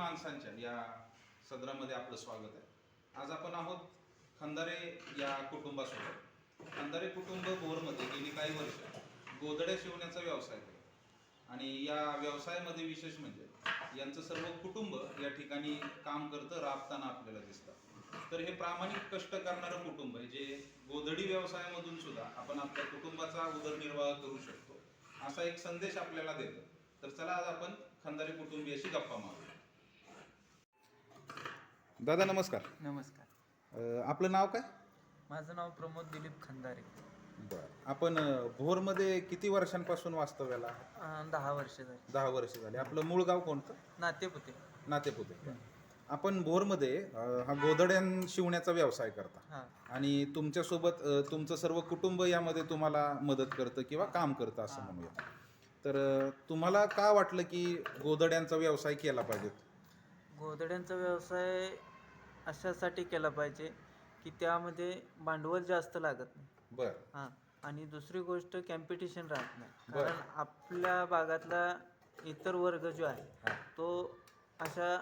माणसांच्या या सदरामध्ये आपलं स्वागत आहे. आज आपण आहोत खंदारे या कुटुंबासोबत. खंदारे कुटुंब बोरमध्ये गेली काही वर्ष गोदड्या शिवण्याचा व्यवसाय करतं आणि या व्यवसायामध्ये विशेष म्हणजे यांचं सर्व कुटुंब या ठिकाणी काम करतं राबताना आपल्याला दिसतं. तर हे प्रामाणिक कष्ट करणारं कुटुंब आहे जे गोधडी व्यवसायामधून सुद्धा आपण आपल्या कुटुंबाचा उदरनिर्वाह करू शकतो. असा एक संदेश आपल्याला देतो. तर चला आज आपण खंदारे कुटुंबियाशी गप्पा मारू. दादा नमस्कार. नमस्कार. अ, आपलं नाव काय? माझं नाव प्रमोद दिलीप खंदारे. बरं. आपण अ, भोरमध्ये किती वर्षांपासून वास्तव्याला आहात? अं, दहा वर्ष झाली. दहा वर्ष झाली. आपलं मूळ गाव कोणतं? नातेपुते. नातेपुते. आपण भोरमध्ये अ, हा गोदड्यां शिवण्याचा व्यवसाय करता. हां. आणि तुमच्यासोबत अ, तुमचं सर्व कुटुंब यामध्ये तुम्हाला मदत करतं किंवा काम करतं असं म्हणूया तर अ, तुम्हाला का वाटलं की गोदड्यांचा व्यवसाय केला पाहिजे? गोधड्यांचा व्यवसाय अशासाठी केला पाहिजे की त्यामध्ये भांडवल जास्त लागत नाही. बर. हां. आणि दुसरी गोष्ट कॅम्पिटिशन राहत नाही. बरं. कारण आपल्या भागातला इतर वर्ग जो आहे हा. तो अशा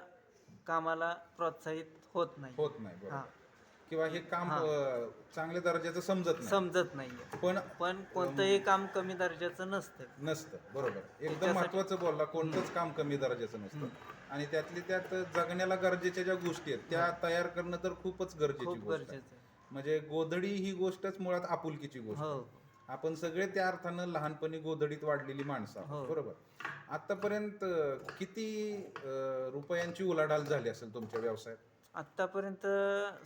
कामाला प्रोत्साहित होत नाही. होत नाही हां. बरोबर किंवा हे काम हा. अ, चांगल्या दर्जाचं समजत नाही. समजत नाहीये पण पण कोणतंही काम कमी दर्जाचं नसतं. नसतं. बरोबर. एकदम त्याच्यासाठी- महत्वाचं बोलला कोणतंच काम कमी दर्जाचं नसतं. आणि त्यातली त्यात जगण्याला गरजेच्या ज्या गोष्टी आहेत त्या तयार करणं तर खूपच गरजेची खूप गोष्ट आहे. गरजेचं आहे. म्हणजे गोधडी ही गोष्टच मुळात आपुलकीची गोष्ट आहे. हो. आपण सगळे त्या अर्थानं लहानपणी गोधडीत वाढलेली माणसं आहोत, हो. बरोबर? आतापर्यंत किती अं, रुपयांची उलाढाल झाली असेल तुमच्या व्यवसायात? आत्तापर्यंत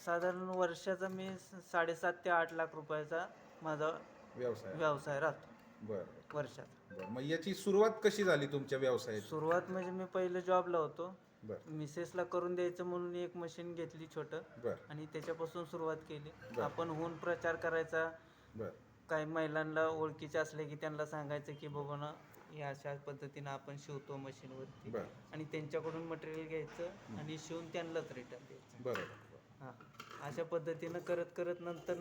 साधारण वर्षाचा मी स- साडेसात ते आठ लाख रुपयाचा माझा व्यवसाय. व्यवसाय राहतो. बरं. वर्षात बरं मग याची सुरुवात कशी झाली तुमच्या व्यवसायाची? सुरुवात म्हणजे मी पहिले जॉबला होतो. बरं. मिसेसला करून द्यायचं म्हणून एक मशीन घेतली छोटं. बरं. आणि त्याच्यापासून सुरुवात केली. बरं. आपण होऊन प्रचार करायचा. बरं. काही महिलांना ओळखीचे असले की त्यांना सांगायचं की बाबा ना या अशा पद्धतीनं आपण शिवतो मशीनवरती. बरं. आणि त्यांच्याकडून मटेरियल घ्यायचं आणि शिवून त्यांनाच रिटर्न द्यायचं. बरोबर हां. अशा पद्धतीनं करत करत नंतर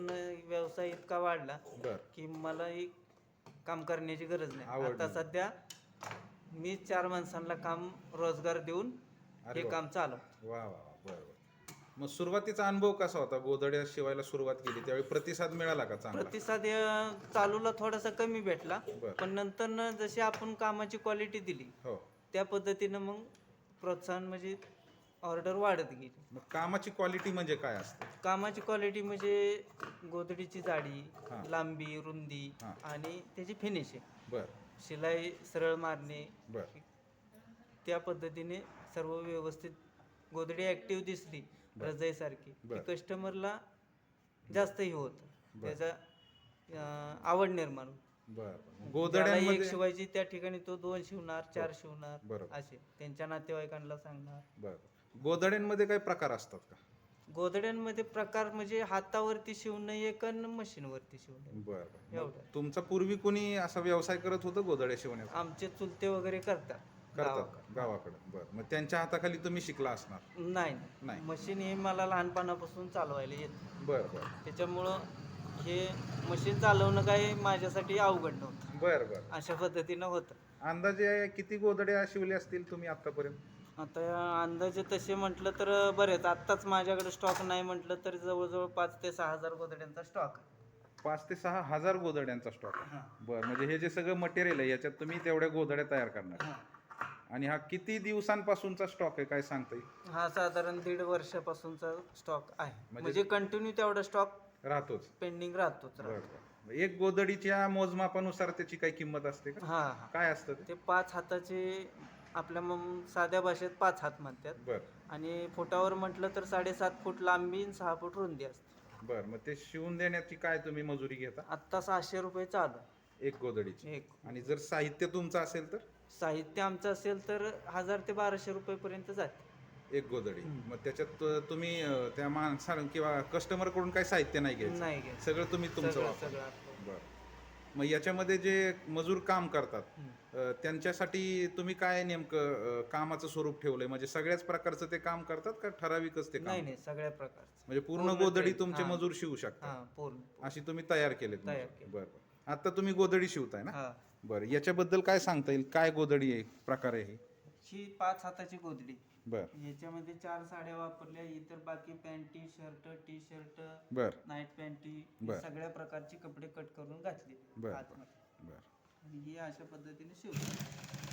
व्यवसाय इतका वाढला बरं. की मलाही काम करण्याची गरज नाही. आवड आता नाही. सध्या मी चार माणसांना काम रोजगार देऊन अरे हे वा. काम चालव वा वा वा. बरं बरं. मग सुरुवातीचा अनुभव कसा होता? गोधड्या शिवायला सुरुवात केली त्यावेळी प्रतिसाद मिळाला का चांगला? प्रतिसाद अं, चालूला थोडासा कमी भेटला बरं. पण नंतर जशी आपण कामाची क्वालिटी दिली हो. त्या पद्धतीनं मग प्रोत्साहन म्हणजे ऑर्डर वाढत गेली मग कामाची क्वालिटी म्हणजे काय असते कामाची क्वालिटी म्हणजे गोधडीची जाडी हां. लांबी रुंदी हां. आणि त्याची फिनिशिंग बर शिलाई सरळ मारणे बर त्या पद्धतीने सर्व व्यवस्थित गोदडी ऍक्टिव्ह दिसली बर. रजाईसारखी बर. की कस्टमरला जास्त हे होतं बर. त्याचा अं, आवड निर्माण होते. बर ज्याला एक शिवायची त्या ठिकाणी तो दोन शिवणार चार शिवणार बरोबर. असे त्यांच्या नातेवाईकांना सांगणार बर गोधड्यांमध्ये काही प्रकार असतात का? गोदड्यांमध्ये प्रकार म्हणजे हातावरती शिवणं एक आणि मशीनवरती शिवणं बर बर. एवढं. तुमचा पूर्वी कोणी असा व्यवसाय करत होतं गोधड्या शिवण्याचा? आमचे चुलते वगैरे करतात करतात गावाकडे. गावाकडे. बर. मग त्यांच्या हाताखाली तुम्ही शिकला असणार? नाही नाही. नाही. मशीन हे मला लहानपणापासून चालवायला येत बर बर. त्याच्यामुळं हे मशीन चालवणं काही माझ्यासाठी अवघड नव्हतं. बर बर. अशा पद्धतीनं होतं. अंदाजे किती गोधड्या शिवल्या असतील तुम्ही आतापर्यंत आता अंदाजे तसे म्हटलं तर बरेच आत्ताच माझ्याकडे स्टॉक नाही म्हटलं तर जवळजवळ पाच ते सहा हजार गोदड्यांचा स्टॉक आहे. पाच ते सहा हजार गोधड्यांचा स्टॉक आहे. हां. बर म्हणजे हे जे सगळं मटेरियल आहे याच्यात तुम्ही तेवढ्या गोधड्या तयार करणार. आणि हा किती दिवसांपासूनचा स्टॉक आहे काय सांगता येईल? हा साधारण दीड वर्षापासूनचा स्टॉक आहे. म्हणजे- म्हणजे कंटिन्यू तेवढा स्टॉक राहतोच. पेंडिंग राहतोच बर बर. एक गोधडीच्या मोजमापानुसार त्याची काही किंमत असते का? हा हा. काय असतं ते? ते पाच हाताचे आपल्या मग साध्या भाषेत पाच हात म्हणतात. बर. आणि फुटावर म्हटलं तर साडेसात फूट लांबी आणि सहा फूट रुंदी असते. बर मग ते शिवून देण्याची काय तुम्ही मजुरी घेता? आत्ता सहाशे रुपये चालू आहे. एक गोधडीची. एक. आणि जर साहित्य तुमचं असेल तर? साहित्य आमचं असेल तर हजार ते बाराशे रुपयेपर्यंत जाते. एक हम्म. मग त्याच्यात तुम्ही अं, त्या माणसा किंवा कस्टमरकडून काही साहित्य नाही घ्यायचं. नाही घ्यायचं. सगळं तुम्ही तुमचं सगळं वापर. सगळं आपलं. बर. मग याच्यामध्ये जे मजूर काम करतात त्यांच्यासाठी तुम्ही काय नेमकं कामाचं स्वरूप ठेवलंय? म्हणजे सगळ्याच प्रकारचं ते काम करतात का ठराविकच ते काम? नाही नाही सगळ्या प्रकारचं. म्हणजे पूर्ण पूर्ण गोधडी ते- तुमचे हां. मजूर शिवू शकतात. हा पूर्ण अशी तुम्ही तयार केले तयार केले. बरं बरं. आता तुम्ही गोधडी शिवताय ना? हा. बरं याच्याबद्दल काय सांगता येईल? काय गोधडी आहे? प्रकार आहे हे? ही पाच हाताची गोदडी बर ह्याच्यामध्ये चार साड्या वापरल्या इतर बाकी panty shirt T shirt bra night panty bra. सगळ्या प्रकारची कपडे कट करून घातले बर. आतमध्ये बर आणि हे अशा पद्धतीने शिवतो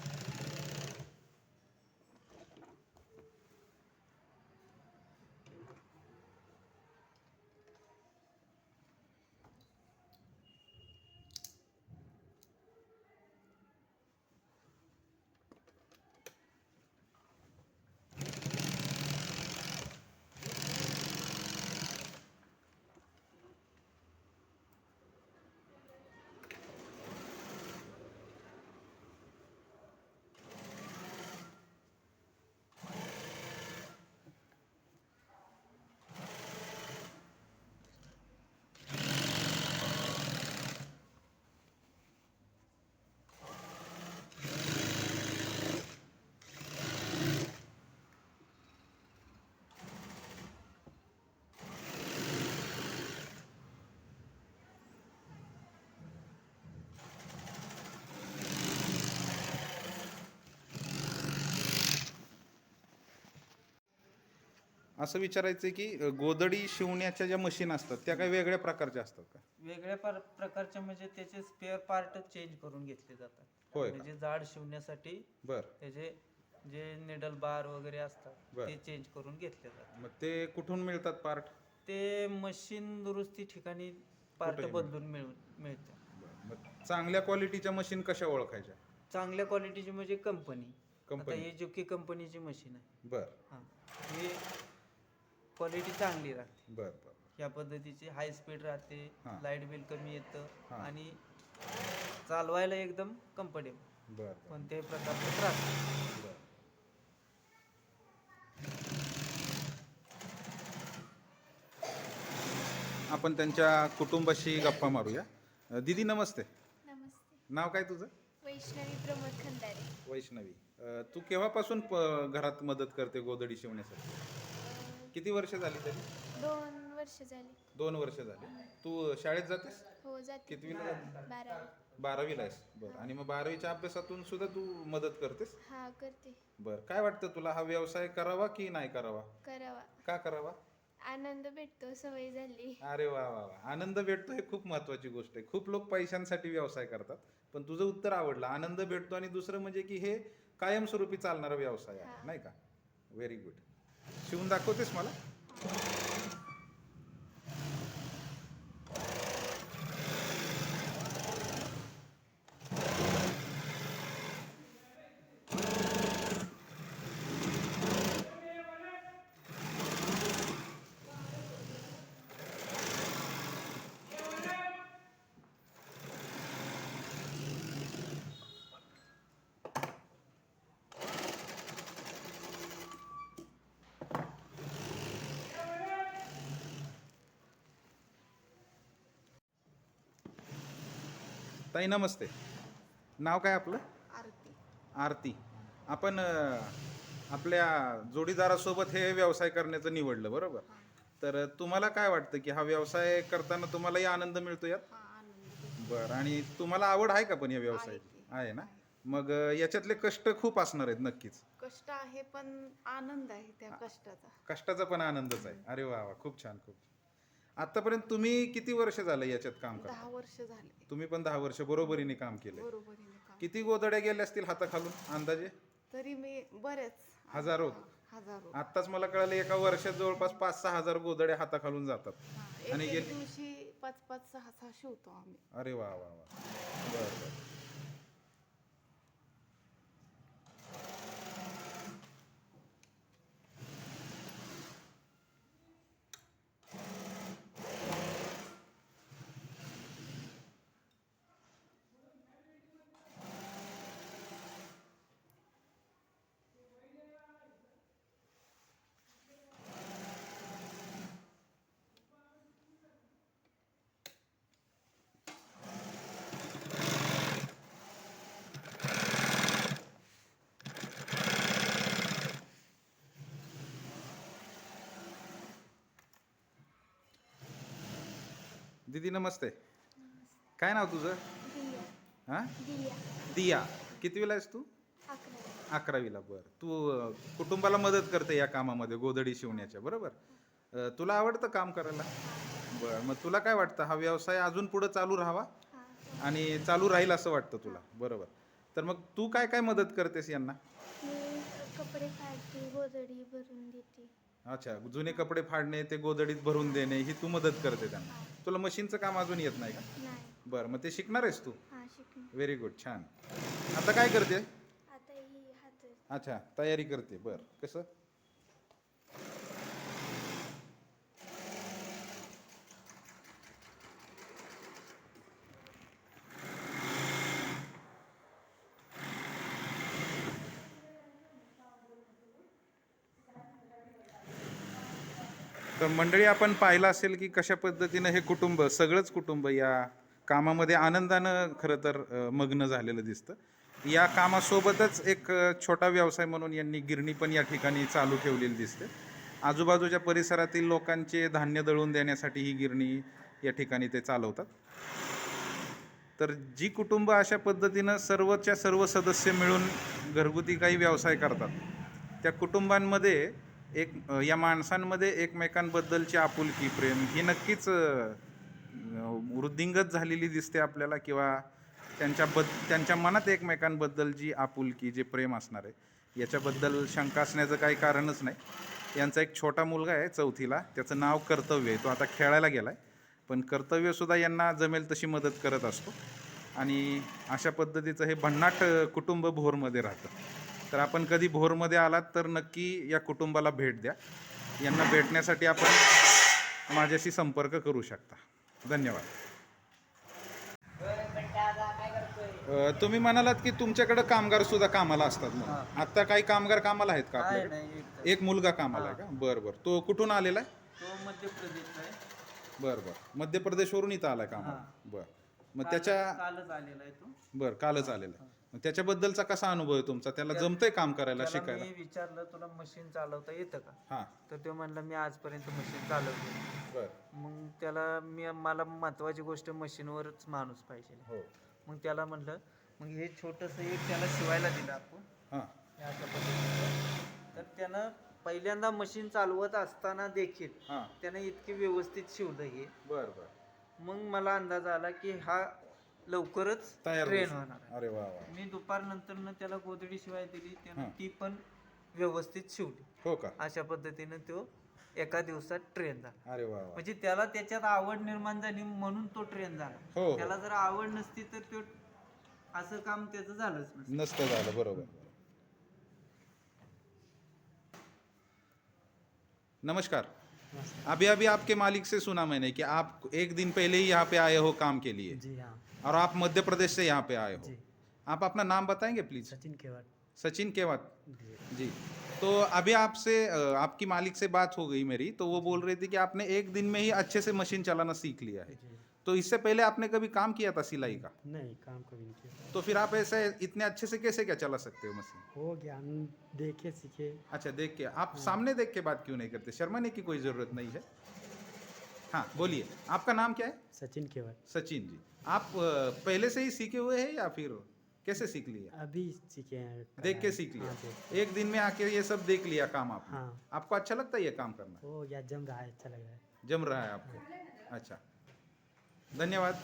असं विचारायचं आहे की गोदडी शिवण्याच्या ज्या मशीन असतात त्या काही वेगळ्या प्रकारच्या असतात का? वेगळ्या पर- प्रकारचे म्हणजे त्याचे स्पेअर पार्ट चेंज करून घेतले जातात. होय का? म्हणजे जाड शिवण्यासाठी बर. त्याचे जे निडल बार वगैरे असतात बर. ते चेंज करून घेतले जातात. मग ते कुठून मिळतात पार्ट ते मशीन दुरुस्ती ठिकाणी पार्ट कुठेही बदलून मिळून मिळते. मग चांगल्या क्वालिटीच्या मशीन कशा ओळखायच्या? चांगल्या क्वालिटीची म्हणजे कंपनी आता कंपनी ही जुकी कंपनीची मशीन आहे. बर. हां. ही क्वालिटी चांगली राहते. बर बर या पद्धतीची हाय स्पीड राहते हां. लाइट बिल कमी येतं हां. आणि चालवायला एकदम कम्फर्टेबल बर बर. कोणत्याही प्रकारचा त्रास नाही. बर. आपण त्यांच्या कुटुंबाशी गप्पा मारूया. अ, दीदी नमस्ते. नमस्ते. नाव काय तुझं? वैष्णवी प्रमोद खंदारे. वैष्णवी. अ, तू केव्हापासून प- घरात मदत करते गोदडी शिवण्यासाठी? किती वर्ष झाली तरी? दोन वर्ष झाली. दोन वर्ष झाली. तू शाळेत जातेस? हो जाते. कितवीला जाते बारावी. बारावीला आहेस. बरं. आणि मग बारावीच्या अभ्यासातून सुद्धा तू मदत करतेस? हा करते. बरं. काय वाटतं तुला? हा व्यवसाय करावा की नाही करावा? करावा. का करावा? आनंद भेटतो सवय झाली. अरे वा वा वा. आनंद भेटतो हे खूप महत्वाची गोष्ट आहे. खूप लोक पैशांसाठी व्यवसाय करतात पण तुझं उत्तर आवडलं. आनंद भेटतो आणि दुसरं म्हणजे की हे कायमस्वरूपी चालणारा व्यवसाय आहे. नाही का? व्हेरी गुड शिवून दाखवतेस मला? ताई नमस्ते. नाव काय आपलं? आरती. आरती. आपण आपल्या जोडीदारासोबत हे व्यवसाय करण्याचं निवडलं बरोबर? तर तुम्हाला काय वाटतं की हा व्यवसाय करताना तुम्हालाही आनंद मिळतो यात? बरं आणि तुम्हाला आवड आहे का पण या व्यवसायाची? आहे ना? मग याच्यातले कष्ट खूप असणार आहेत नक्कीच. कष्ट आहे पण आनंद आहे त्या कष्टाचा. कष्टाचा पण आनंदच आहे. अरे वा वा खूप छान खूप छान. आतापर्यंत तुम्ही किती वर्ष झालं याच्यात काम करता? दहा वर्ष झाले. तुम्ही पण दहा वर्ष बरोबरीने काम बरोबरीने काम किती गोदड्या गेल्या असतील हाताखालून? अंदाजे? तरी मी बरेच. हजारो. हजारो. आत्ताच मला कळालं एका वर्षात जवळपास पाच सहा हजार गोदड्या हाताखालून जातात. हा, आणि एक गेले- दिवशी पाच पाच सहा सहा शिवतो आम्ही. अरे वा वा वा. बर बर. दीदी नमस्ते. काय नाव तुझं? दिया. हा? दिया. दिया. कितवीला आहेस तू? अकरा अकरावीला बर. तू कुटुंबाला मदत करते या कामामध्ये गोधडी शिवण्याच्या बरोबर? तुला आवडतं काम करायला? बर मग तुला काय वाटतं? हा व्यवसाय अजून पुढे चालू राहावा? हां आणि चालू राहील असं वाटतं तुला? बरोबर. तर मग तू काय काय मदत करतेस यांना? कपडे गोधडी भरून देते. अच्छा जुने कपडे फाडणे ते गोधडीत भरून देणे ही तू मदत करते त्यांना. तुला मशीनचं काम अजून येत नाही का? नाही. बरं मग ते शिकणार आहेस तू? हां शिकणार. व्हेरी गुड छान. आता काय करते? आता ही हात अच्छा तयारी करते. बर कसं? तर मंडळी आपण पाहिलं असेल की कशा पद्धतीनं हे कुटुंब सगळंच कुटुंब या कामामध्ये आनंदानं खरं तर मग्न झालेलं दिसतं. या कामासोबतच एक छोटा व्यवसाय म्हणून यांनी गिरणी पण या ठिकाणी चालू ठेवलेली दिसते. आजूबाजूच्या परिसरातील लोकांचे धान्य दळून देण्यासाठी ही गिरणी या ठिकाणी ते चालवतात. तर जी कुटुंब अशा पद्धतीनं सर्वच्या सर्व सदस्य मिळून घरगुती काही व्यवसाय करतात त्या कुटुंबांमध्ये एक या माणसांमध्ये एकमेकांबद्दलची आपुलकी प्रेम ही नक्कीच वृद्धिंगत झालेली दिसते आपल्याला किंवा त्यांच्या बद त्यांच्या मनात एकमेकांबद्दल जी आपुलकी जे प्रेम असणार आहे याच्याबद्दल शंका असण्याचं काही कारणच नाही. यांचा एक छोटा मुलगा आहे चौथीला त्याचं नाव कर्तव्य आहे तो आता खेळायला गेला आहे पण कर्तव्यसुद्धा यांना जमेल तशी मदत करत असतो. आणि अशा पद्धतीचं हे भन्नाट कुटुंब भोरमध्ये राहतं. तर आपण कधी भोरमध्ये आलात तर नक्की या कुटुंबाला भेट द्या. यांना भेटण्यासाठी आपण माझ्याशी संपर्क करू शकता. धन्यवाद. तुम्ही म्हणालात की तुमच्याकडे कामगार सुद्धा कामाला असतात म्हणून. आता काही कामगार कामाला आहेत का आपल्याकडे? एक मुलगा कामाला आहे का? बरं बरं. तो कुठून आलेला आहे? मध्य बरं बरं. मध्य प्रदेशवरून इथं आलाय कामाला. बरं. मग त्याच्या कालच आलेला आहे तो. बरं कालच आलेला आहे. मग त्याच्याबद्दलचा कसा अनुभव आहे तुमचा? त्याला जमतंय काम करायला त्याला शिकायला? मी विचारलं तुला मशीन चालवता येतं का? हां. तर तो म्हणला मी आजपर्यंत मशीन चालवली बरं. मग त्याला मी मला महत्वाची गोष्ट मशीनवरच माणूस पाहिजे. हो. मग त्याला म्हणलं मग हे छोटंसं एक त्याला शिवायला दिलं आपण. हां. हे अशा पद्धतीचं. तर त्यानं पहिल्यांदा मशीन चालवत असताना देखील हां. त्यानं इतके व्यवस्थित शिवलं हे. बरं बरं. मग मला अंदाज आला की हा लवकरच तयार ट्रेन होणार आहे. अरे वा वा. मी दुपार नंतर त्याला गोदडी शिवाय दिली त्यानं हां. ती पण व्यवस्थित शिवली. हो का? अशा पद्धतीनं तो एका दिवसात ट्रेन झाला. अरे वा वा. म्हणजे त्याला त्याच्यात आवड निर्माण झाली म्हणून तो ट्रेन झाला. हो, हो. त्याला जर आवड नसती तर तो असं काम त्याचं झालंच नसतं. नसतं झालं बरोबर. नमस्कार. अभी अभी आपके मालिक से सुना मैंने कि आप एक दिन पहले ही यहाँ पे आए हो काम के लिए। जी हाँ। और आप मध्य प्रदेश से यहाँ पे आए हो। आप अपना नाम बताएँगे प्लीज़ सचिन केवट। सचिन केवट। जी। तो अभी आपसे आपकी मालिक से बात हो गई मेरी तो वो बोल रही थी कि आपने एक दिन में ही अच्छे से मशीन चलाना सीख लिया है। तो इससे पहले आपने कभी काम किया था सिलाई का? नहीं काम कभी नहीं किया तो फिर आप ऐसे इतने अच्छे से कैसे क्या चला सकते हो मशीन? हो गया हम देखे सीखे। अच्छा देख के। आप सामने देख के बात क्यों नहीं करते? शर्माने की कोई ज़रूरत नहीं है। हाँ बोलिए। आपका नाम क्या है? सचिन केवल। सचिन जी। आप पहले से ही सीखे हुए हैं या फिर कैसे सीख लिए अभी सीखे हैं। देख के सीख लिया। हाँ, एक दिन में आके ये सब देख लिया काम आपने। हाँ। आपको अच्छा लगता है ये काम करना? ओ या जम रहा है अच्छा लग रहा है। जम रहा है आपको। अच्छा। धन्यवाद।